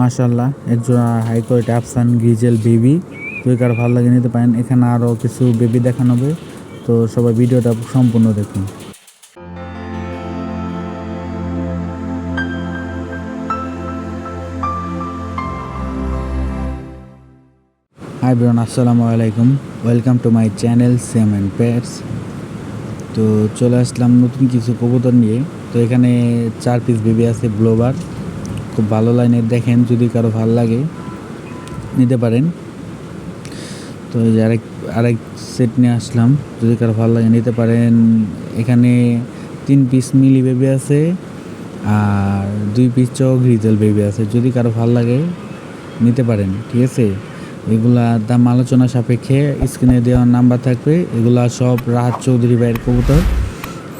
মাশাল্লাহ একজোড়া high quality আফসান গ্রিজেল বেবি। যদি কারও ভালো লাগে নিতে পারেন, এখানে আরও কিছু বেবি দেখানো হবে। তো সবাই ভিডিওটা সম্পূর্ণ দেখুন। হাই ব্রন আসসালামু আলাইকুম। Welcome to my channel Sam and pets তো চলে আসলাম নতুন কিছু কবুতর নিয়ে। তো এখানে চার পিস বেবি আছে ব্লোবার খুব ভালো লাইনের দেখেন, যদি কারও ভালো লাগে, নিতে পারেন। তো এই যে আরেক আরেক সেট নিয়ে আসলাম, যদি কারও ভালো লাগে নিতে পারেন। এখানে তিন পিস মিলি বেবি আছে, আর দুই পিস চক রিজেল বেবি আছে। যদি কারও ভালো লাগে, নিতে পারেন, ঠিক আছে? এগুলা দাম আলোচনা সাপেক্ষে স্ক্রিনে দেওয়ার নাম্বার থাকবে। এগুলা সব রাহাত চৌধুরী ভাইয়ের কবুতর।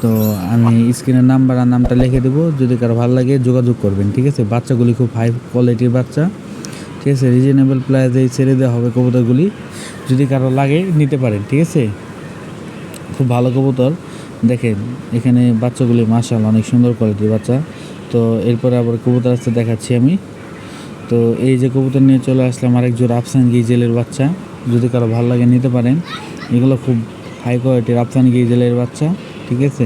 তো আমি স্ক্রিনের নাম্বার আর নামটা লিখে দেবো। যদি কারও ভালো লাগে, যোগাযোগ করবেন, ঠিক আছে? বাচ্চাগুলি খুব হাই কোয়ালিটির বাচ্চা, ঠিক আছে? রিজনেবল প্রাইসেই ছেড়ে দেওয়া হবে কবুতরগুলি। যদি কারও লাগে, নিতে পারেন, ঠিক আছে? খুব ভালো কবুতর। দেখেন, এখানে বাচ্চাগুলি মার্শাল অনেক সুন্দর কোয়ালিটির বাচ্চা। তো এরপরে আবার কবুতর আসতে দেখাচ্ছি আমি। তো এই যে কবুতর নিয়ে চলে আসলাম আরেক জোর আফসান গিজেলের বাচ্চা। যদি কারও ভালো লাগে, নিতে পারেন। এগুলো খুব হাই কোয়ালিটির আফসান গিজেলের বাচ্চা। ঠিক আছে?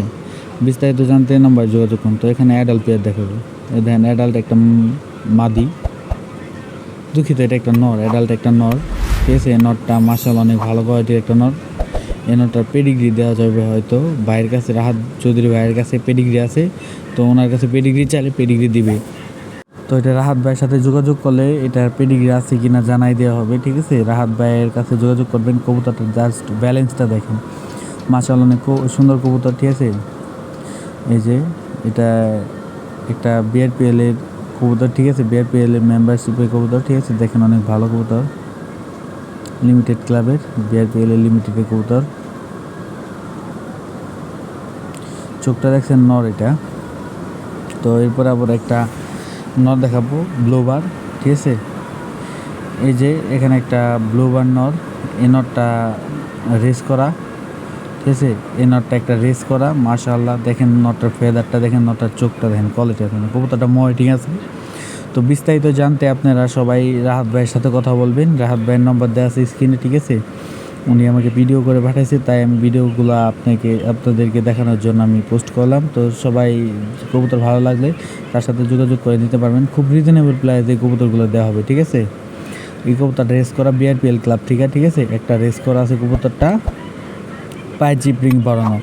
বিস্তারিত জানতে নাম্বার যোগাযোগ করুন। তো এখানে অ্যাডাল্ট পেয়ার দেখাবো। এই দেখেন অ্যাডাল্ট একটা মাদি। দুঃখিত, এটা একটা নর অ্যাডাল্ট একটা নর। ঠিক আছে, এই নরটা মার্শাল অনেক ভালো কোয়ালিটির একটা নর। এই নরটার পেডিগ্রি দেওয়া যাবে হয়তো। ভাইয়ের কাছে, রাহাত চৌধুরী ভাইয়ের কাছে পেডিগ্রি আছে। তো ওনার কাছে পেডিগ্রি চাইলে পেডিগ্রি দিবে। তো এটা রাহাত ভাইয়ের সাথে যোগাযোগ করলে এটার পেডিগ্রি আছে কি না জানাই দেওয়া হবে। ঠিক আছে, রাহাত ভাইয়ের কাছে যোগাযোগ করবেন। কবুতরটা জাস্ট ব্যালেন্সটা দেখেন। মাশাল অনেক সুন্দর কবুতর, ঠিক আছে? এই যে, এটা একটা বিআরপিএল এর কবুতর, ঠিক আছে? বিআরপিএল এর মেম্বারশিপের কবুতর, ঠিক আছে? দেখেন অনেক ভালো কবুতর। লিমিটেড ক্লাবের বিআরপিএল এর লিমিটেডের কবুতর। চোখটা দেখছেন নর এটা। তো এরপর আবার একটা নর দেখাবো ব্লোবার ঠিক আছে? এই যে, এখানে একটা ব্লোবার নর, এই নরটা রেস করা। ঠিক আছে এই নটটা একটা রেস করা, মাশাআল্লাহ, দেখেন নটটার ফেদারটা দেখেন নটটার চোখটা, দেখেন কোয়ালিটি দেখেন কবুতরটা ময় ঠিক আছে? তো বিস্তারিত জানতে আপনারা সবাই রাহাত ভাইয়ের সাথে কথা বলবেন। রাহাত ভাইয়ের নম্বর দেওয়া আছে স্ক্রিনে ঠিক আছে? উনি আমাকে ভিডিও করে পাঠাইছে, তাই আমি ভিডিওগুলো আপনাকে, আপনাদেরকে দেখানোর জন্য আমি পোস্ট করলাম। তো সবাই কবুতর ভালো লাগলে তার সাথে যোগাযোগ করে নিতে পারবেন। খুব রিজনেবল প্রাইসে কবুতরগুলো দেওয়া হবে, ঠিক আছে? এই কবুতরটা রেস করা বিআরপিএল ক্লাব আছে ঠিক আছে? একটা রেস করা আছে কবুতরটা। পায়ে জিপ রিং বাড়ানো।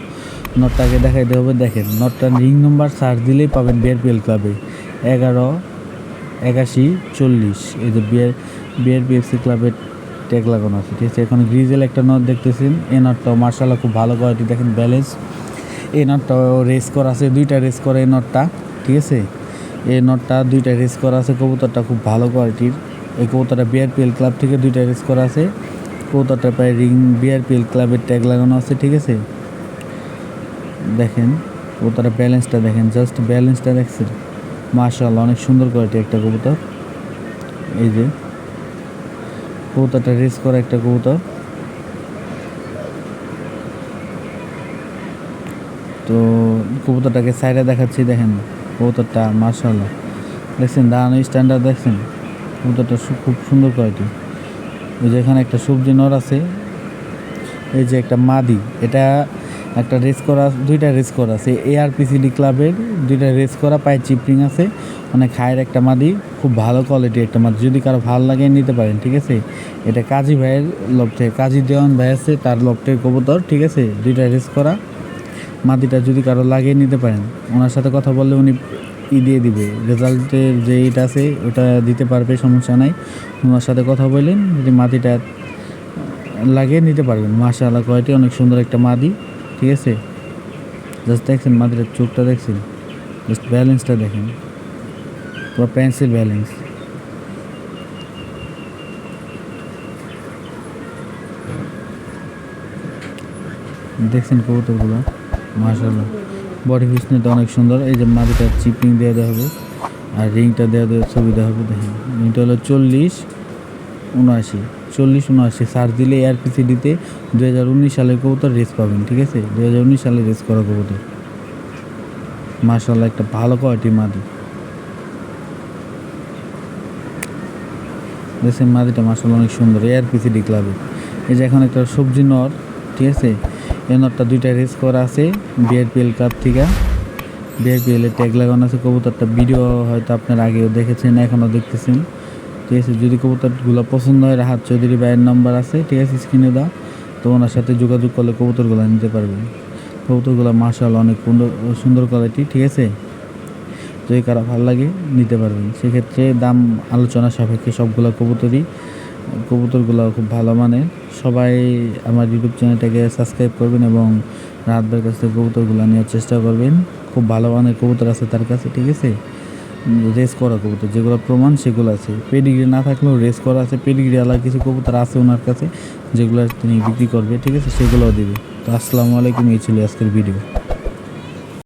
নটটাকে দেখাইতে হবে, দেখেন, নটটার রিং নম্বর সার্চ দিলেই পাবেন বিআরপিএল ক্লাবে। এগারো, একাশি, চল্লিশ। এই যে বিআর, বিআরপিএফসি ক্লাবের ট্যাগ লাগানো আছে, ঠিক আছে? এখন গ্রিজেল একটা নট দেখতেছেন, এই নটটাও মার্শাল্লাহ খুব ভালো কোয়ালিটি, দেখেন, ব্যালেন্স। এই নটটাও রেস করা আছে, দুইটা রেস করা এই নটটা, ঠিক আছে? এই নটটা, দুইটা রেস করা আছে, কবুতরটা খুব ভালো কোয়ালিটির। এই কবুতরটা বিআরপিএল ক্লাব থেকে দুইটা রেস করা আছে। কবুতরটা প্রায় রিং, বিআরপিএল ক্লাবের ট্যাগ লাগানো আছে, ঠিক আছে? দেখেন কবুতরের ব্যালেন্সটা দেখেন জাস্ট ব্যালেন্সটা দেখছেন? মার্শাল অনেক সুন্দর কোয়ালিটি একটা কবুতর। এই যে কবুতরটা রেস করা একটা কবুতর। তো কবুতরটাকে সাইডে দেখাচ্ছি, দেখেন, কবুতরটা মার্শাল দেখছেন দাঁড়ানো স্ট্যান্ডার্ড দেখছেন? কবুতরটা খুব সুন্দর কোয়ালিটি এই যে এখানে একটা সবজি নর আছে। এই যে একটা মাদি, এটা একটা রেস করা, দুইটা রেস করা আছে। এআরপিসিডি ক্লাবের দুইটা রেস করা, পায়ে চিপরিং আছে, অনেক হায়ের একটা মাদি, খুব ভালো কোয়ালিটি একটা মাদি। যদি কারও ভালো লাগে নিতে পারেন, ঠিক আছে? এটা কাজী ভাইয়ের লফটে কাজী দেওয়ান ভাই আছে, তার লফটের কবুতর, ঠিক আছে? দুইটা রেস করা, মাদিটা যদি কারও লাগে নিতে পারেন, ওনার সাথে কথা বললে উনি ই দিয়ে দিবে। রেজাল্টের যে ইট আছে, ওটা দিতে পারবে, সমস্যা নাই। ওনার সাথে কথা বললেন, যদি মাটিটা লাগিয়ে নিতে পারবেন। মাশাআল্লাহ, কয়টি? অনেক সুন্দর একটা মাদি, ঠিক আছে? জাস্ট দেখছেন মাদিটার চোখটা দেখছেন? জাস্ট ব্যালেন্সটা দেখেন। পুরো পেন্সিল ব্যালেন্স দেখছেন কবুতরগুলো? মাশাআল্লাহ। বডি ফিটনেসটা অনেক সুন্দর। এই যে মাদিটা চিপিং দেওয়া দেওয়া হবে। আর রিংটা দেওয়া দেওয়া দেওয়া হবে, দেখেন। রিংটা হলো চল্লিশ উনআশি। চল্লিশ উনআশি। সার দিলে এআরপিসিডিতে দু হাজার উনিশ সালের কবুতর রেস পাবেন, ঠিক আছে? দু হাজার উনিশ সালে রেস করা কবুতর। মার্শাল্লাহ একটা ভালো কোয়ালিটি মাদি দেখছেন মাদিটা মাসাল অনেক সুন্দর এয়ার পিসিডি ক্লাবে এই যে এখন একটা সবজি নর, ঠিক আছে? এই নরটা দুইটা রেস করা আছে বিআরপিএল কাপ থেকে। বিআরপিএল এর ট্যাগ লাগানো আছে, কবুতরটা ভিডিও হয়তো আপনারা আগেও দেখেছেন, এখনও দেখতেছেন। ঠিক আছে, যদি কবুতরগুলো পছন্দ হয়, রাহাত চৌধুরী ভাইয়ের নাম্বার আছে, ঠিক আছে স্ক্রিনে দাও। তো ওনার সাথে যোগাযোগ করলে কবুতরগুলো নিতে পারবেন। কবুতরগুলো মার্শাল অনেক সুন্দর কোয়ালিটি ঠিক আছে? যদি কারা ভালো লাগে, নিতে পারবেন। সেক্ষেত্রে দাম, আলোচনা সাপেক্ষে সবগুলো কবুতরই। কবুতরগুলো খুব ভালো মানে। সবাই আমার ইউটিউব চ্যানেলটাকে সাবস্ক্রাইব করবেন এবং রাতবার কাছ থেকে কবুতরগুলো নেওয়ার চেষ্টা করবেন। খুব ভালো মানের কবুতর আছে তার কাছে, ঠিক আছে? রেস করা কবুতর, যেগুলো প্রমাণ, সেগুলো আছে। পেডিগ্রি না থাকলেও রেস করা আছে। পেডিগ্রি আলাদা কিছু কবুতর আছে ওনার কাছে, যেগুলো তিনি বিক্রি করবে, ঠিক আছে? সেগুলোও দিবে। তো আসসালামু আলাইকুম, এই ছিল আজকের ভিডিও